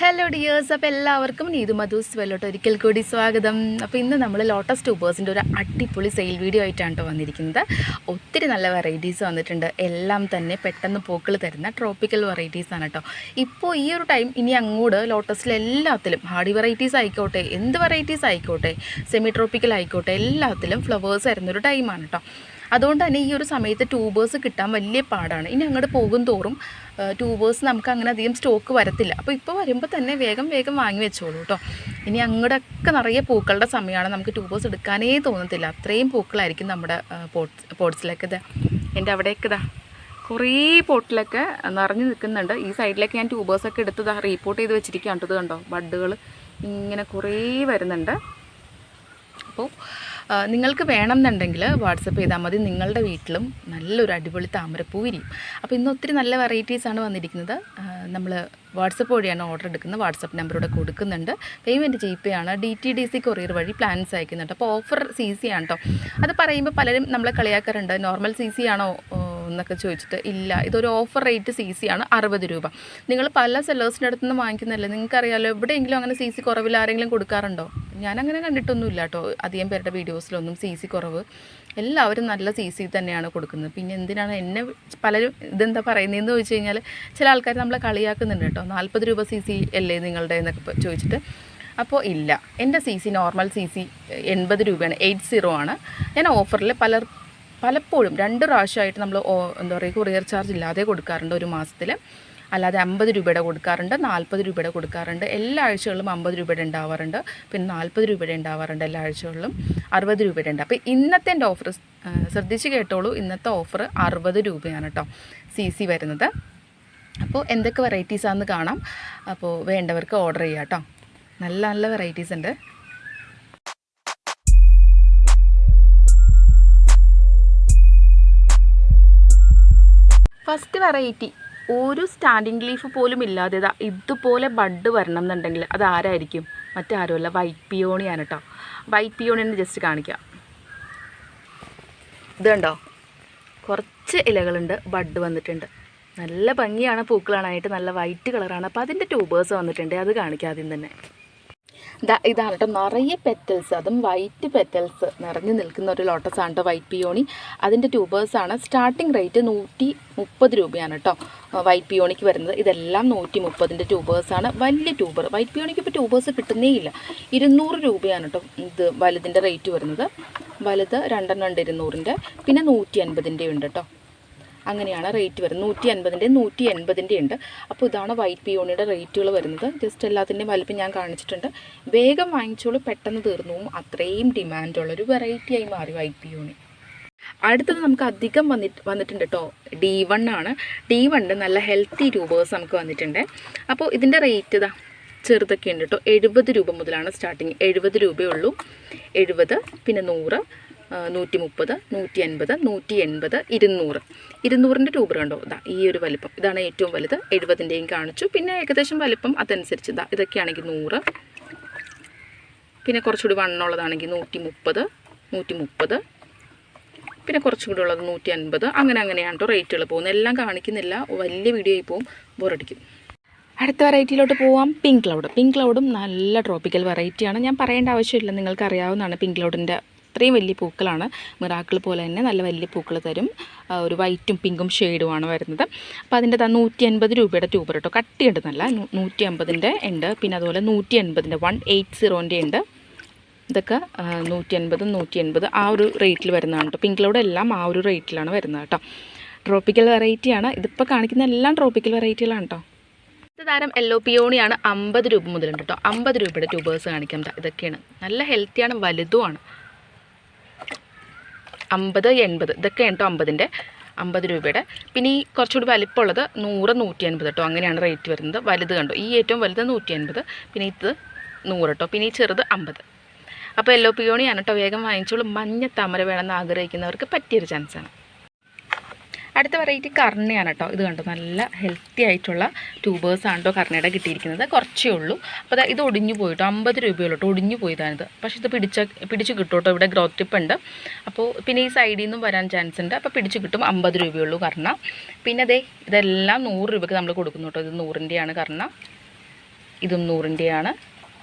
Hello dears അപ്പോൾ എല്ലാവർക്കും നീതു മധുസ് വെല്ലോട്ട് ഒരിക്കൽ കൂടി സ്വാഗതം. അപ്പോൾ ഇന്ന് നമ്മൾ ലോട്ടസ് ട്യൂബേഴ്സിന്റെ ഒരു അടിപൊളി സെയിൽ വീഡിയോ ആയിട്ടാണ് കേട്ടോ വന്നിരിക്കുന്നത്. ഒത്തിരി നല്ല വെറൈറ്റീസ് വന്നിട്ടുണ്ട്. എല്ലാം തന്നെ പെട്ടെന്ന് പൂക്കൾ തരുന്ന ട്രോപ്പിക്കൽ വെറൈറ്റീസ് ആണ് കേട്ടോ ഇപ്പോൾ ഈ ഒരു ടൈം ഇനി അങ്ങോട്ട് ലോട്ടസിലെല്ലാത്തിലും ഹാർഡി വെറൈറ്റീസ് ആയിക്കോട്ടെ എന്ത് വെറൈറ്റീസ് ആയിക്കോട്ടെ സെമി ട്രോപ്പിക്കൽ ആയിക്കോട്ടെ എല്ലാത്തിലും ഫ്ലവേഴ്സ് വരുന്നൊരു ടൈമാണ് കേട്ടോ അതുകൊണ്ട് തന്നെ ഈ ഒരു സമയത്ത് ട്യൂബേഴ്സ് കിട്ടാൻ വലിയ പാടാണ്. ഇനി അങ്ങോട്ട് പോകും തോറും ട്യൂബേഴ്സ് നമുക്ക് അങ്ങനെ അധികം സ്റ്റോക്ക് വരത്തില്ല. അപ്പോൾ ഇപ്പോൾ വരുമ്പോൾ തന്നെ വേഗം വേഗം വാങ്ങി വെച്ചോളൂ കേട്ടോ ഇനി അങ്ങോട്ടൊക്കെ നിറയെ പൂക്കളുടെ സമയമാണ് നമുക്ക് ട്യൂബേഴ്സ് എടുക്കാനേ തോന്നത്തില്ല. അത്രയും പൂക്കളായിരിക്കും നമ്മുടെ പോട്ട്സ് പോട്ട്സിലൊക്കെ ഇത് എന്റെ അവിടെയൊക്കെ ഇതാ കുറേ പോട്ടിലൊക്കെ നിറഞ്ഞു നിൽക്കുന്നുണ്ട്. ഈ സൈഡിലേക്ക് ഞാൻ ട്യൂബേഴ്സൊക്കെ എടുത്ത് റീപ്പോർട്ട് ചെയ്ത് വെച്ചിരിക്കുകയാണ്. ഇത് കണ്ടോ? ബഡ്ഡുകൾ ഇങ്ങനെ കുറേ വരുന്നുണ്ട്. അപ്പോൾ നിങ്ങൾക്ക് വേണമെന്നുണ്ടെങ്കിൽ വാട്സപ്പ് ചെയ്താൽ മതി. നിങ്ങളുടെ വീട്ടിലും നല്ലൊരു അടിപൊളി താമരപ്പൂ വിരിയും. അപ്പോൾ ഇന്ന് ഒത്തിരി നല്ല വെറൈറ്റീസാണ് വന്നിരിക്കുന്നത്. നമ്മൾ വാട്സപ്പ് വഴിയാണ് ഓർഡർ എടുക്കുന്നത്. വാട്സപ്പ് നമ്പർ ഇവിടെ കൊടുക്കുന്നുണ്ട്. പേയ്മെന്റ് ജിപേ ആണ്. D T D C courier വഴി പ്ലാൻസ് അയക്കുന്നുണ്ട്. അപ്പോൾ ഓഫർ സി സി ആണ് കേട്ടോ അത് പറയുമ്പോൾ പലരും നമ്മളെ കളിയാക്കാറുണ്ട്. നോർമൽ സി സി ആണോ എന്നൊക്കെ ചോദിച്ചിട്ട് ഇല്ല. ഇതൊരു ഓഫർ റേറ്റ് സി സി ആണ്. അറുപത് രൂപ. നിങ്ങൾ പല സെല്ലേഴ്സിന്റെ അടുത്ത് നിന്ന് വാങ്ങിക്കുന്നതല്ലേ? നിങ്ങൾക്കറിയാലോ എവിടെയെങ്കിലും അങ്ങനെ സി സി കുറവിൽ ആരെങ്കിലും കൊടുക്കാറുണ്ടോ? ഞാനങ്ങനെ കണ്ടിട്ടൊന്നുമില്ല കേട്ടോ അധികം പേരുടെ വീഡിയോസിലൊന്നും സി സി കുറവ്. എല്ലാവരും നല്ല സി സി തന്നെയാണ് കൊടുക്കുന്നത്. പിന്നെ എന്തിനാണ് എന്നെ പലരും ഇതെന്താ പറയുന്നതെന്ന് ചോദിച്ചു കഴിഞ്ഞാൽ ചില ആൾക്കാർ നമ്മളെ കളിയാക്കുന്നുണ്ട് കേട്ടോ. നാൽപ്പത് രൂപ സി സി അല്ലേ നിങ്ങളുടെ എന്നൊക്കെ ചോദിച്ചിട്ട്. അപ്പോൾ ഇല്ല. എന്റെ C C normal C C എൺപത് രൂപയാണ്. എയ്റ്റ് സീറോ ആണ്. ഞാൻ ഓഫറിൽ പലർ പലപ്പോഴും രണ്ട് പ്രാവശ്യമായിട്ട് നമ്മൾ എന്താ പറയുക കൊറിയർ ചാർജ് ഇല്ലാതെ കൊടുക്കാറുണ്ട് ഒരു മാസത്തിൽ അല്ലാതെ അമ്പത് രൂപയുടെ കൊടുക്കാറുണ്ട് നാൽപ്പത് രൂപയുടെ കൊടുക്കാറുണ്ട്. എല്ലാ ആഴ്ചകളിലും അമ്പത് രൂപയുടെ ഉണ്ടാവാറുണ്ട്. പിന്നെ നാൽപ്പത് രൂപയുടെ ഉണ്ടാവാറുണ്ട് എല്ലാ ആഴ്ചകളിലും അറുപത് രൂപയുടെ ഉണ്ട്. അപ്പോൾ ഇന്നത്തെ എന്റെ ഓഫർ ശ്രദ്ധിച്ച് കേട്ടോളൂ. ഇന്നത്തെ ഓഫർ അറുപത് രൂപയാണ് കേട്ടോ സി സി വരുന്നത്. അപ്പോൾ എന്തൊക്കെ വെറൈറ്റീസാണെന്ന് കാണാം. അപ്പോൾ വേണ്ടവർക്ക് ഓർഡർ ചെയ്യാം കേട്ടോ നല്ല നല്ല വെറൈറ്റീസ് ഉണ്ട്. ഫസ്റ്റ് വെറൈറ്റി ഒരു സ്റ്റാൻഡിങ് ലീഫ് പോലും ഇല്ലാതെ ഇതുപോലെ ബഡ് വരണം എന്നുണ്ടെങ്കിൽ അത് ആരായിരിക്കും? മറ്റാരുമല്ല. വൈറ്റ് പിയോണിയാണ് കേട്ടോ വൈറ്റ് പിയോണിനെ ജസ്റ്റ് കാണിക്കാം. ഇത് കണ്ടോ? കുറച്ച് ഇലകളുണ്ട്. ബഡ് വന്നിട്ടുണ്ട്. നല്ല ഭംഗിയാണ്. പൂക്കളാണായിട്ട് നല്ല വൈറ്റ് കളറാണ്. അപ്പോൾ അതിന്റെ ട്യൂബേഴ്സ് വന്നിട്ടുണ്ട്. അത് കാണിക്കാം ആദ്യം തന്നെ. ഇതാണ് കേട്ടോ നിറയെ പെറ്റൽസ് അതും വൈറ്റ് പെറ്റൽസ് നിറഞ്ഞു നിൽക്കുന്ന ഒരു ലോട്ടസ് ആണ് കേട്ടോ വൈറ്റ് പിയോണി അതിന്റെ ട്യൂബേഴ്സാണ് സ്റ്റാർട്ടിംഗ് റേറ്റ് നൂറ്റി മുപ്പത് രൂപയാണ് കേട്ടോ വൈറ്റ് പിയോണിക്ക് വരുന്നത്. ഇതെല്ലാം നൂറ്റി മുപ്പതിന്റെ ട്യൂബേഴ്സാണ് വലിയ ട്യൂബർ വൈറ്റ് പിയോണിക്ക് ഇപ്പോൾ ട്യൂബേഴ്സ് കിട്ടുന്നേ ഇല്ല. ഇരുന്നൂറ് രൂപയാണ് കേട്ടോ ഇത് വലുതിന്റെ റേറ്റ് വരുന്നത്. വലുത് രണ്ടെണ്ണം ഉണ്ട് ഇരുന്നൂറിന്റെ പിന്നെ നൂറ്റി അൻപതിന്റെ ഉണ്ട് കേട്ടോ. അങ്ങനെയാണ് റേറ്റ് വരുന്നത്. നൂറ്റി അൻപതിന്റെ നൂറ്റി എൺപതിന്റെ ഉണ്ട്. അപ്പോൾ ഇതാണ് വൈറ്റ് പിയോണിയുടെ റേറ്റുകൾ വരുന്നത്. ജസ്റ്റ് എല്ലാത്തിന്റെയും വലിപ്പം ഞാൻ കാണിച്ചിട്ടുണ്ട്. വേഗം വാങ്ങിച്ചോളൂ പെട്ടെന്ന് തീർന്നു അത്രയും ഡിമാൻഡുള്ളൊരു വെറൈറ്റിയായി മാറി വൈറ്റ് പിയോണി അടുത്തത് നമുക്ക് അധികം വന്നിട്ട് വന്നിട്ടുണ്ട് കേട്ടോ ഡി വൺ ആണ്. ഡി വണ്ണിന്റെ നല്ല ഹെൽത്തി രൂപേഴ്സ് നമുക്ക് വന്നിട്ടുണ്ട്. അപ്പോൾ ഇതിന്റെ റേറ്റ് ഇതാ ചെറുതൊക്കെ ഉണ്ട് കേട്ടോ എഴുപത് രൂപ മുതലാണ് സ്റ്റാർട്ടിങ് എഴുപത് രൂപയേ ഉള്ളൂ. എഴുപത് പിന്നെ നൂറ് നൂറ്റി മുപ്പത് നൂറ്റി അൻപത് നൂറ്റി എൺപത് ഇരുന്നൂറ്. ഇരുന്നൂറിന്റെ ട്യൂബർ കണ്ടോ? ഇതാ ഈ ഒരു വലിപ്പം. ഇതാണ് ഏറ്റവും വലുത്. എഴുപതിന്റെയും കാണിച്ചു. പിന്നെ ഏകദേശം വലിപ്പം അതനുസരിച്ച്. ഇതാ ഇതൊക്കെയാണെങ്കിൽ നൂറ്. പിന്നെ കുറച്ചുകൂടി വണ്ണമുള്ളതാണെങ്കിൽ നൂറ്റി മുപ്പത് നൂറ്റി മുപ്പത് പിന്നെ കുറച്ചുകൂടി ഉള്ളത് നൂറ്റി അൻപത് അങ്ങനെ അങ്ങനെയാണ് കേട്ടോ റേറ്റുകൾ പോകുന്നത്. എല്ലാം കാണിക്കുന്നില്ല. വലിയ വീഡിയോ ആയി പോവും ബോറടിക്കും. അടുത്ത വെറൈറ്റിയിലോട്ട് പോവാം. Pink cloud. പിങ്ക് ക്ലൗഡും നല്ല ട്രോപ്പിക്കൽ വെറൈറ്റിയാണ്. ഞാൻ പറയേണ്ട ആവശ്യമില്ല. നിങ്ങൾക്ക് അറിയാവുന്നതാണ് പിങ്ക് ക്ലൗഡിന്റെ അത്രയും വലിയ പൂക്കളാണ്. മിറാക്കിൾ പോലെ തന്നെ നല്ല വലിയ പൂക്കൾ തരും. ഒരു വൈറ്റും പിങ്കും ഷെയ്ഡുമാണ് വരുന്നത്. അപ്പോൾ അതിന്റെ താ നൂറ്റി അൻപത് രൂപയുടെ ട്യൂബർ കേട്ടോ. കട്ടിയുണ്ടെന്നല്ല നൂറ്റി അമ്പതിന്റെ ഉണ്ട്. പിന്നെ അതുപോലെ നൂറ്റി അൻപതിന്റെ വൺ എയ്റ്റ് സീറോന്റെ ഉണ്ട്. ഇതൊക്കെ നൂറ്റി അൻപതും നൂറ്റി അൻപത് ആ ഒരു റേറ്റിൽ വരുന്നതാണ് കേട്ടോ. പിങ്കിലൂടെ എല്ലാം ആ ഒരു റേറ്റിലാണ് വരുന്നത് കേട്ടോ. ട്രോപ്പിക്കൽ വെറൈറ്റിയാണ്. ഇതിപ്പോൾ കാണിക്കുന്ന എല്ലാം ട്രോപ്പിക്കൽ വെറൈറ്റികളാണ് കേട്ടോ. ഇത് താരം യെല്ലോ പിയോണിയാണ് അമ്പത് രൂപ മുതലുണ്ട് കേട്ടോ. അമ്പത് രൂപയുടെ ട്യൂബേഴ്സ് കാണിക്കാം ഇതൊക്കെയാണ്. നല്ല ഹെൽത്തിയാണ് വലുതുമാണ്. അമ്പത് എൺപത്. ഇതൊക്കെയാണ് കേട്ടോ അമ്പതിന്റെ അമ്പത് രൂപയുടെ. പിന്നെ ഈ കുറച്ചുകൂടി വലിപ്പമുള്ളത് നൂറ് നൂറ്റി അൻപത് കേട്ടോ. അങ്ങനെയാണ് റേറ്റ് വരുന്നത്. വലുത് കണ്ടോ? ഈ ഏറ്റവും വലുത് നൂറ്റി അൻപത് പിന്നെ ഇത് നൂറ് കേട്ടോ. പിന്നെ ഈ ചെറുത് അമ്പത്. അപ്പോൾ യെല്ലോ പിയോണിയാണ് കേട്ടോ. വേഗം വാങ്ങിച്ചോളൂ. മഞ്ഞ താമര വേണമെന്ന് ആഗ്രഹിക്കുന്നവർക്ക് പറ്റിയൊരു ചാൻസാണ് അടുത്ത വെറൈറ്റി കർണയാണ് കേട്ടോ. ഇത് കണ്ടോ? നല്ല ഹെൽത്തി ആയിട്ടുള്ള ട്യൂബേഴ്സ് ആണ് കേട്ടോ കർണയുടെ കിട്ടിയിരിക്കുന്നത്. കുറച്ചേ ഉള്ളൂ. അപ്പോൾ ഇത് ഒടിഞ്ഞു പോയിട്ടോ. അമ്പത് രൂപയുള്ളൂ കേട്ടോ. ഒടിഞ്ഞു പോയതാണിത് പക്ഷേ ഇത് പിടിച്ച പിടിച്ച് കിട്ടും കേട്ടോ. ഇവിടെ ഗ്രോത്ത് ടിപ്പ് ഉണ്ട്. അപ്പോൾ പിന്നെ ഈ സൈഡിൽ നിന്നും വരാൻ ചാൻസ് ഉണ്ട്. അപ്പോൾ പിടിച്ച് കിട്ടും അമ്പത് രൂപയുള്ളൂ കർണ. പിന്നെ ദേ ഇതെല്ലാം നൂറ് രൂപയ്ക്ക് നമ്മൾ കൊടുക്കുന്നു കേട്ടോ. ഇത് നൂറിന്റെയാണ് കർണ. ഇതും നൂറിന്റെയാണ്.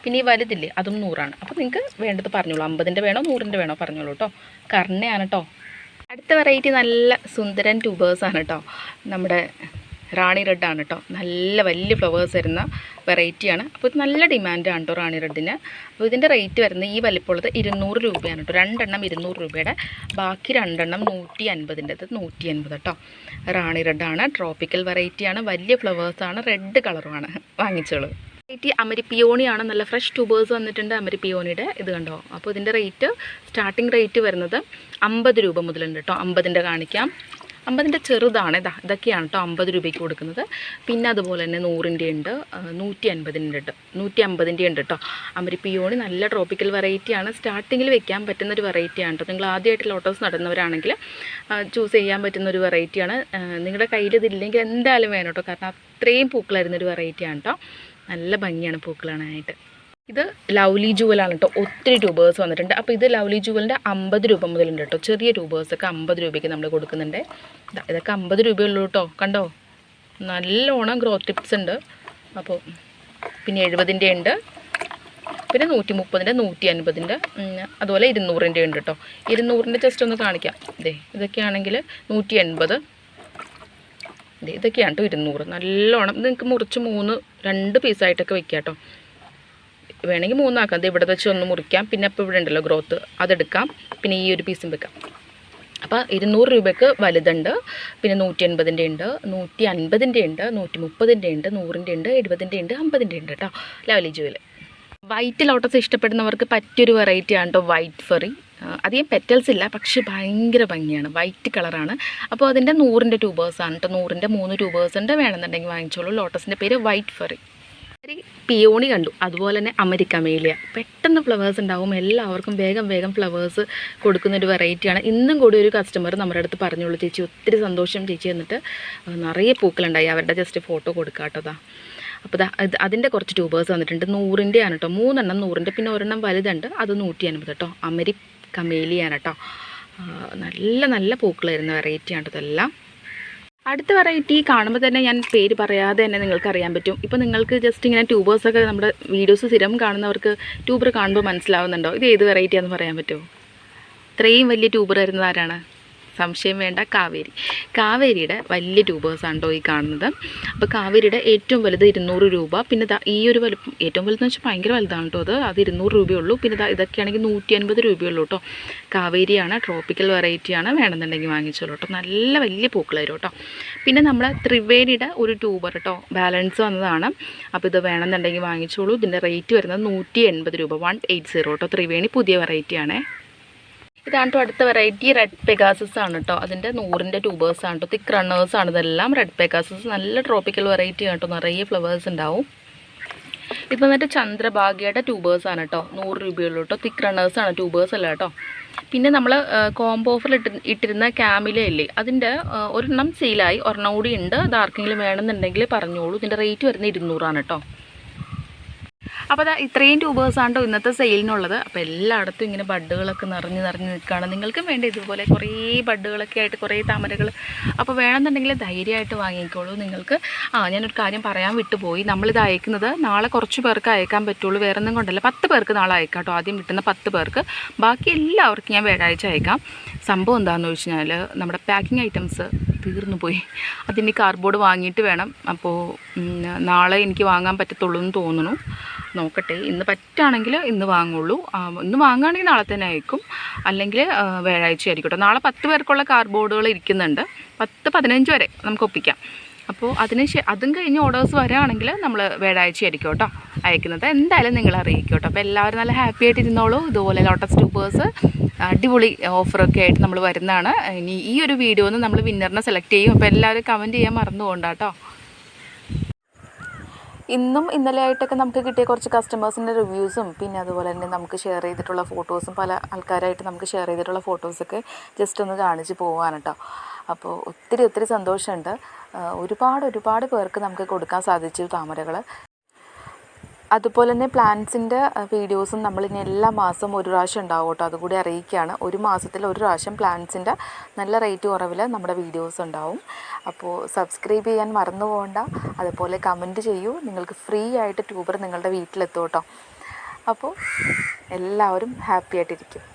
പിന്നെ ഈ വലുതില്ലേ അതും നൂറാണ്. അപ്പോൾ നിങ്ങൾക്ക് വേണ്ടത് പറഞ്ഞോളൂ. അമ്പതിന്റെ വേണോ നൂറിന്റെ വേണോ പറഞ്ഞോളൂ കേട്ടോ. കർണയാണ് കേട്ടോ. അടുത്ത വെറൈറ്റി നല്ല സുന്ദരൻ ട്യൂബേഴ്സാണ് കേട്ടോ നമ്മുടെ റാണി റെഡാണ് കേട്ടോ നല്ല വലിയ ഫ്ലവേഴ്സ് വരുന്ന വെറൈറ്റിയാണ് അപ്പോൾ ഇത് നല്ല ഡിമാൻഡാണ് കേട്ടോ റാണി റെഡിന് അപ്പോൾ ഇതിന്റെ റേറ്റ് വരുന്നത് ഈ വലിപ്പമുള്ളത് ഇരുന്നൂറ് രൂപയാണ് കേട്ടോ രണ്ടെണ്ണം ഇരുന്നൂറ് രൂപയുടെ. ബാക്കി രണ്ടെണ്ണം നൂറ്റി അൻപതിന്റെത് നൂറ്റി അൻപത് കേട്ടോ റാണി റെഡാണ് ട്രോപ്പിക്കൽ വെറൈറ്റിയാണ് വലിയ ഫ്ലവേഴ്സാണ് റെഡ് കളറുമാണ് വാങ്ങിച്ചോളൂ. വെറൈറ്റി അമരിപ്പിയോണിയാണ് നല്ല ഫ്രഷ് ട്യൂബേഴ്സ് വന്നിട്ടുണ്ട് അമരിപ്പിയോണിയുടെ ഇത് കണ്ടോ? അപ്പോൾ ഇതിന്റെ റേറ്റ് സ്റ്റാർട്ടിംഗ് റേറ്റ് വരുന്നത് അമ്പത് രൂപ മുതലുണ്ട് കേട്ടോ. അമ്പതിന്റെ കാണിക്കാം. അമ്പതിന്റെ ചെറുതാണ്. ഇതാ ഇതൊക്കെയാണ് കേട്ടോ അമ്പത് രൂപയ്ക്ക് കൊടുക്കുന്നത്. പിന്നെ അതുപോലെ തന്നെ നൂറിന്റെ ഉണ്ട്. നൂറ്റി അൻപതിന്റെ ഉണ്ട്. നൂറ്റി അമ്പതിന്റെ ഉണ്ട് കേട്ടോ. അമരിപ്പിയോണി നല്ല ട്രോപ്പിക്കൽ വെറൈറ്റിയാണ് സ്റ്റാർട്ടിങ്ങിൽ വെക്കാൻ പറ്റുന്ന ഒരു വെറൈറ്റിയാണ് കേട്ടോ. നിങ്ങൾ ആദ്യമായിട്ട് ലോട്ടോസ് നടുന്നവരാണെങ്കിൽ ചൂസ് ചെയ്യാൻ പറ്റുന്ന ഒരു വെറൈറ്റിയാണ് നിങ്ങളുടെ കയ്യിൽ ഇതില്ലെങ്കിൽ എന്തായാലും വേണം കേട്ടോ. കാരണം അത്രയും പൂക്കളായിരുന്ന ഒരു വെറൈറ്റിയാണ് കേട്ടോ. നല്ല ഭംഗിയാണ് പൂക്കൾ കാണാനായിട്ട് ഇത് ലവ്ലി ജുവലാണ് കേട്ടോ ഒത്തിരി ട്യൂബേഴ്സ് വന്നിട്ടുണ്ട്. അപ്പോൾ ഇത് ലവ്ലി ജുവലിന്റെ അമ്പത് രൂപ മുതലുണ്ട് കേട്ടോ ചെറിയ ട്യൂബേഴ്സൊക്കെ അമ്പത് രൂപയ്ക്ക് നമ്മൾ കൊടുക്കുന്നുണ്ട്. ഇതൊക്കെ അമ്പത് രൂപയുള്ളൂ കേട്ടോ കണ്ടോ? നല്ലോണം ഗ്രോത്ത് ടിപ്സ് ഉണ്ട്. അപ്പോൾ പിന്നെ എഴുപതിന്റെ ഉണ്ട്. പിന്നെ നൂറ്റി മുപ്പതിന്റെ നൂറ്റി അൻപതിന്റെ അതുപോലെ ഇരുന്നൂറിന്റെ ഉണ്ട് കേട്ടോ ഇരുന്നൂറിന്റെ ജസ്റ്റ് ഒന്ന് കാണിക്കാം. ഇതേ ഇതൊക്കെയാണെങ്കിൽ നൂറ്റി എൺപത് ഇതൊക്കെയാണ് കേട്ടോ ഇരുന്നൂറ്. നല്ലോണം. നിങ്ങൾക്ക് മുറിച്ച് മൂന്ന് രണ്ട് പീസായിട്ടൊക്കെ വെക്കാം കേട്ടോ വേണമെങ്കിൽ മൂന്നാക്കാം. ഇത് ഇവിടെ വെച്ച് ഒന്ന് മുറിക്കാം. പിന്നെ അപ്പോൾ ഇവിടെ ഉണ്ടല്ലോ ഗ്രോത്ത് അതെടുക്കാം. പിന്നെ ഈ ഒരു പീസും വെക്കാം. അപ്പോൾ ഇരുന്നൂറ് രൂപയ്ക്ക് വലുതുണ്ട്. പിന്നെ നൂറ്റി എൺപതിന്റെ ഉണ്ട്. നൂറ്റി അൻപതിന്റെ ഉണ്ട്. നൂറ്റി മുപ്പതിന്റെ ഉണ്ട്. നൂറിന്റെ ഉണ്ട്. എഴുപതിന്റെ ഉണ്ട്. അമ്പതിന്റെ ഉണ്ട് കേട്ടോ ലവലി ജുവൽ വൈറ്റ് ലോട്ടസ് ഇഷ്ടപ്പെടുന്നവർക്ക് പറ്റിയൊരു വെറൈറ്റി ആണ് കേട്ടോ വൈറ്റ് ഫെറി അധികം പെറ്റൽസ് ഇല്ല പക്ഷെ ഭയങ്കര ഭംഗിയാണ്. വൈറ്റ് കളറാണ് അപ്പോൾ അതിന്റെ നൂറിന്റെ ട്യൂബേഴ്സാണ് കേട്ടോ നൂറിന്റെ മൂന്ന് ട്യൂബേഴ്സ് ഉണ്ട്. വേണമെന്നുണ്ടെങ്കിൽ വാങ്ങിച്ചോളൂ. ലോട്ടസിന്റെ പേര് വൈറ്റ് ഫെറി പിയോണി കണ്ടു. അതുപോലെ തന്നെ അമരിക്കമേലിയ പെട്ടെന്ന് ഫ്ലവേഴ്സ് ഉണ്ടാവും. എല്ലാവർക്കും വേഗം വേഗം ഫ്ലവേഴ്സ് കൊടുക്കുന്ന ഒരു വെറൈറ്റിയാണ് ഇന്നും കൂടി ഒരു കസ്റ്റമർ നമ്മുടെ അടുത്ത് പറഞ്ഞോളൂ ചേച്ചി ഒത്തിരി സന്തോഷം ചേച്ചി എന്നിട്ട് നിറയെ പൂക്കളുണ്ടായി. അവരുടെ ജസ്റ്റ് ഫോട്ടോ കൊടുക്കാട്ടതാ അപ്പോൾ ദാ. ഇത് അതിന്റെ കുറച്ച് ട്യൂബേഴ്സ് വന്നിട്ടുണ്ട്. നൂറിന്റെ ആണ് കേട്ടോ മൂന്നെണ്ണം നൂറിന്റെ പിന്നെ ഒരെണ്ണം വലുതുണ്ട്. അത് നൂറ്റി അൻപത് കേട്ടോ അമരി കമേലിയാണ് കേട്ടോ നല്ല നല്ല പൂക്കൾ വരുന്ന വെറൈറ്റിയാണ് ഇതെല്ലാം. അടുത്ത വെറൈറ്റി കാണുമ്പോൾ തന്നെ ഞാൻ പേര് പറയാതെ തന്നെ നിങ്ങൾക്ക് അറിയാൻ പറ്റും. ഇപ്പോൾ നിങ്ങൾക്ക് ജസ്റ്റ് ഇങ്ങനെ ട്യൂബേഴ്സൊക്കെ നമ്മുടെ വീഡിയോസ് സ്ഥിരം കാണുന്നവർക്ക് ട്യൂബർ കാണുമ്പോൾ മനസ്സിലാവുന്നുണ്ടോ? ഇത് ഏത് വെറൈറ്റിയാണെന്ന് പറയാൻ പറ്റുമോ? ഇത്രയും വലിയ ട്യൂബർ വരുന്നത് ആരാണ്? സംശയം വേണ്ട കാവേരി. കാവേരിയുടെ വലിയ ട്യൂബേഴ്സാണ് കേട്ടോ ഈ കാണുന്നത്. അപ്പോൾ കാവേരിയുടെ ഏറ്റവും വലുത് ഇരുന്നൂറ് രൂപ. പിന്നെ ഈ ഒരു വലുപ്പം ഏറ്റവും വലുതെന്ന് വെച്ചാൽ ഭയങ്കര വലുതാണ് കേട്ടോ അത്. അത് ഇരുന്നൂറ് രൂപയുള്ളൂ പിന്നെ ഇതൊക്കെയാണെങ്കിൽ നൂറ്റി അൻപത് രൂപയുള്ളൂ കേട്ടോ. കാവേരിയാണ് ട്രോപ്പിക്കൽ വെറൈറ്റിയാണ് വേണമെന്നുണ്ടെങ്കിൽ വാങ്ങിച്ചോളൂ കേട്ടോ. നല്ല വലിയ പൂക്കളായിരുന്നു കേട്ടോ. പിന്നെ നമ്മൾ ത്രിവേണിയുടെ ഒരു ട്യൂബർ കേട്ടോ. ബാലൻസ് വന്നതാണ്. അപ്പോൾ ഇത് വേണമെന്നുണ്ടെങ്കിൽ വാങ്ങിച്ചോളൂ. ഇതിന്റെ റേറ്റ് വരുന്നത് നൂറ്റി എൺപത് രൂപ. വൺ എയ്റ്റ് സീറോ കേട്ടോ ത്രിവേണി പുതിയ വെറൈറ്റിയാണേ ഇതാണ് കേട്ടോ അടുത്ത വെറൈറ്റി റെഡ് പെഗാസസ് ആണ് കേട്ടോ അതിന്റെ നൂറിന്റെ ട്യൂബേഴ്സ് ആണ് കേട്ടോ തിക്ക് റണ്ണേഴ്സ് ആണ്. ഇതെല്ലാം റെഡ് പെഗാസസ് നല്ല ട്രോപ്പിക്കൽ വെറൈറ്റി ആണ് കേട്ടോ നിറയെ ഫ്ലവേഴ്സ് ഉണ്ടാവും. ഇത് വന്നിട്ട് ചന്ദ്രഭാഗ്യയുടെ ട്യൂബേഴ്സ് ആണ് കേട്ടോ നൂറ് രൂപയുള്ളൂ കേട്ടോ തിക്ക് റണ്ണേഴ്സ് ആണ് ട്യൂബേഴ്സ് അല്ല കേട്ടോ പിന്നെ നമ്മൾ കോംബോ ഓഫറിൽ ഇട്ടി ഇട്ടിരുന്ന ക്യാമില ഇല്ലേ? അതിന്റെ ഒരെണ്ണം സെയിലായി ഒരെണ്ണം കൂടി ഉണ്ട്. അത് ആർക്കെങ്കിലും വേണമെന്നുണ്ടെങ്കിൽ പറഞ്ഞോളൂ. ഇതിന്റെ റേറ്റ് വരുന്നത് ഇരുന്നൂറാണ് കേട്ടോ അപ്പോൾ അതാ ഇത്രയും ട്യൂബേഴ്സാണ്ടോ ഇന്നത്തെ സെയിലിനുള്ളത്? അപ്പോൾ എല്ലായിടത്തും ഇങ്ങനെ ബഡ്ഡുകളൊക്കെ നിറഞ്ഞ് നിറഞ്ഞ് നിൽക്കുകയാണ്. നിങ്ങൾക്കും വേണ്ട ഇതുപോലെ കുറേ ബഡ്ഡുകളൊക്കെ ആയിട്ട് കുറേ താമരകൾ. അപ്പോൾ വേണമെന്നുണ്ടെങ്കിൽ ധൈര്യമായിട്ട് വാങ്ങിക്കോളൂ നിങ്ങൾക്ക്. ആ ഞാനൊരു കാര്യം പറയാൻ വിട്ടുപോയി. നമ്മളിത് അയക്കുന്നത് നാളെ കുറച്ച് പേർക്ക് അയക്കാൻ പറ്റുള്ളൂ. വേറെ ഒന്നും കൊണ്ടല്ല. പത്ത് പേർക്ക് നാളെ അയക്കാം കേട്ടോ. ആദ്യം കിട്ടുന്ന പത്ത് പേർക്ക്. ബാക്കി എല്ലാവർക്കും ഞാൻ വ്യാഴാഴ്ച അയക്കാം. സംഭവം എന്താണെന്ന് വെച്ച് കഴിഞ്ഞാൽ നമ്മുടെ പാക്കിംഗ് ഐറ്റംസ് തീർന്നു പോയി. അതിന് കാർഡ്ബോർഡ് വാങ്ങിയിട്ട് വേണം. അപ്പോൾ നാളെ എനിക്ക് വാങ്ങാൻ പറ്റത്തുള്ളൂ എന്ന് തോന്നുന്നു. നോക്കട്ടെ ഇന്ന് പറ്റുകയാണെങ്കിൽ ഇന്ന് വാങ്ങുള്ളൂ. ഇന്ന് വാങ്ങുകയാണെങ്കിൽ നാളെ തന്നെ അയക്കും അല്ലെങ്കിൽ വ്യാഴാഴ്ച ആയിരിക്കും കേട്ടോ നാളെ പത്ത് പേർക്കുള്ള കാർഡ്ബോർഡുകൾ ഇരിക്കുന്നുണ്ട്. പത്ത് പതിനഞ്ച് വരെ നമുക്ക് ഒപ്പിക്കാം. അപ്പോൾ അതിന് അതും കഴിഞ്ഞ് ഓർഡേഴ്സ് വരികയാണെങ്കിൽ നമ്മൾ വ്യാഴാഴ്ച ആയിരിക്കും കേട്ടോ അയക്കുന്നത്. എന്തായാലും നിങ്ങൾ അറിയിക്കും കേട്ടോ. അപ്പോൾ എല്ലാവരും നല്ല ഹാപ്പി ആയിട്ട് ഇരുന്നോളൂ. ഇതുപോലെ ലോട്ടസ് ട്യൂബേഴ്സ് അടിപൊളി ഓഫറൊക്കെ ആയിട്ട് നമ്മൾ വരുന്നതാണ്. ഇനി ഈ ഒരു വീഡിയോന്ന് നമ്മൾ വിന്നറിനെ സെലക്ട് ചെയ്യും. അപ്പോൾ എല്ലാവരും കമന്റ് ചെയ്യാൻ മറന്നു പോകണ്ട ഇന്നും ഇന്നലെ ആയിട്ടൊക്കെ നമുക്ക് കിട്ടിയ കുറച്ച് കസ്റ്റമേഴ്സിന്റെ റിവ്യൂസും പിന്നെ അതുപോലെ തന്നെ നമുക്ക് ഷെയർ ചെയ്തിട്ടുള്ള ഫോട്ടോസും പല ആൾക്കാരായിട്ട് നമുക്ക് ഷെയർ ചെയ്തിട്ടുള്ള ഫോട്ടോസൊക്കെ ജസ്റ്റ് ഒന്ന് കാണിച്ച് പോകാനട്ടോ അപ്പോൾ ഒത്തിരി ഒത്തിരി സന്തോഷമുണ്ട്. ഒരുപാട് ഒരുപാട് പേർക്ക് നമുക്ക് കൊടുക്കാൻ സാധിച്ചു താമരകൾ. അതുപോലെ തന്നെ പ്ലാന്റ്സിന്റെ വീഡിയോസും നമ്മൾ ഇനി എല്ലാ മാസവും ഒരു പ്രാവശ്യം ഉണ്ടാവും കേട്ടോ. അതുകൂടി അറിയിക്കുകയാണ്. ഒരു മാസത്തിൽ ഒരു പ്രാവശ്യം പ്ലാന്റ്സിന്റെ നല്ല റേറ്റ് കുറവിൽ നമ്മുടെ വീഡിയോസ് ഉണ്ടാവും. അപ്പോൾ സബ്സ്ക്രൈബ് ചെയ്യാൻ മറന്നു പോകണ്ട. അതുപോലെ കമന്റ് ചെയ്യൂ. നിങ്ങൾക്ക് ഫ്രീ ആയിട്ട് ട്യൂബർ നിങ്ങളുടെ വീട്ടിലെത്തും കേട്ടോ. അപ്പോൾ എല്ലാവരും ഹാപ്പി ആയിട്ടിരിക്കും.